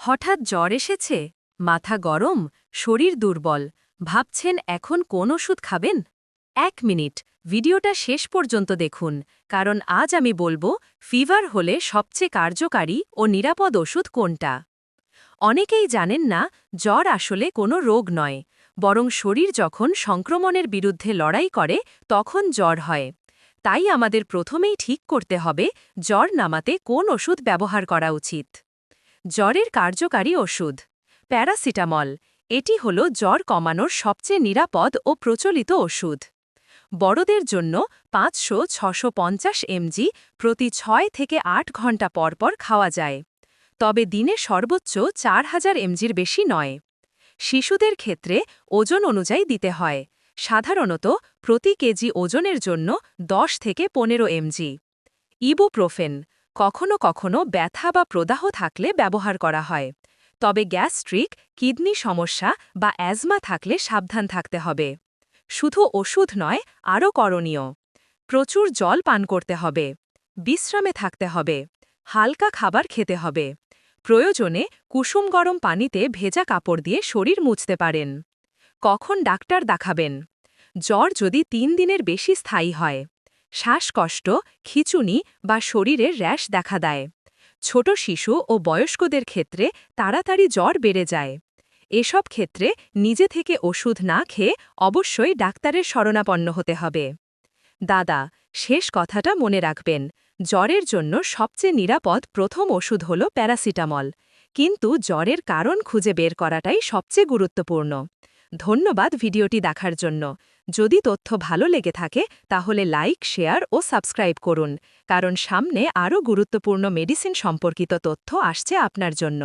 হঠাৎ জ্বর এসেছে? মাথা গরম, শরীর দুর্বল। ভাবছেন এখন কোন ওষুধ খাবেন? এক মিনিট, ভিডিওটা শেষ পর্যন্ত দেখুন, কারণ আজ আমি বলব, ফিভার হলে সবচেয়ে কার্যকারী ও নিরাপদ ওষুধ কোনটা? অনেকেই জানেন না, জ্বর আসলে কোনো রোগ নয়। বরং শরীর যখন সংক্রমণের বিরুদ্ধে লড়াই করে, তখন জ্বর হয়। তাই আমাদের প্রথমেই ঠিক করতে হবে, জ্বর নামাতে কোন ওষুধ ব্যবহার করা উচিত। জ্বরের কার্যকারী ওষুধ। প্যারাসিটামল, এটি হল জ্বর কমানোর সবচেয়ে নিরাপদ ও প্রচলিত ওষুধ। বড়দের জন্য পাঁচশো ছশো পঞ্চাশ এমজি প্রতি ছয় থেকে আট ঘণ্টা পরপর খাওয়া যায়। তবে দিনে সর্বোচ্চ চার হাজার এমজির বেশি নয়। শিশুদের ক্ষেত্রে ওজন অনুযায়ী দিতে হয়। সাধারণত প্রতি কেজি ওজনের জন্য দশ থেকে পনেরো এমজি। ইবুপ্রোফেন কখনো কখনো ব্যথা বা প্রদাহ থাকলে ব্যবহার করা হয়। তবে গ্যাস্ট্রিক, কিডনি সমস্যা বা অ্যাজমা থাকলে সাবধান থাকতে হবে। শুধু ওষুধ নয়, আরও করণীয়। প্রচুর জল পান করতে হবে। বিশ্রামে থাকতে হবে। হালকা খাবার খেতে হবে। প্রয়োজনে কুসুম গরম পানিতে ভেজা কাপড় দিয়ে শরীর মুছতে পারেন। কখন ডাক্তার দেখাবেন? জ্বর যদি তিন দিনের বেশি স্থায়ী হয়। শ্বাসকষ্ট, খিচুনি বা শরীরের র্যাশ দেখা দেয়। ছোট শিশু ও বয়স্কদের ক্ষেত্রে তাড়াতাড়ি জ্বর বেড়ে যায়। এসব ক্ষেত্রে নিজে থেকে ওষুধ না খেয়ে অবশ্যই ডাক্তারের শরণাপন্ন হতে হবে। দাদা, শেষ কথাটা মনে রাখবেন। জ্বরের জন্য সবচেয়ে নিরাপদ প্রথম ওষুধ হল প্যারাসিটামল। কিন্তু জ্বরের কারণ খুঁজে বের করাটাই সবচেয়ে গুরুত্বপূর্ণ। ধন্যবাদ ভিডিওটি দেখার জন্য। যদি তথ্য ভালো লেগে থাকে, তাহলে লাইক, শেয়ার ও সাবস্ক্রাইব করুন। কারণ সামনে আরও গুরুত্বপূর্ণ মেডিসিন সম্পর্কিত তথ্য আসছে আপনার জন্য।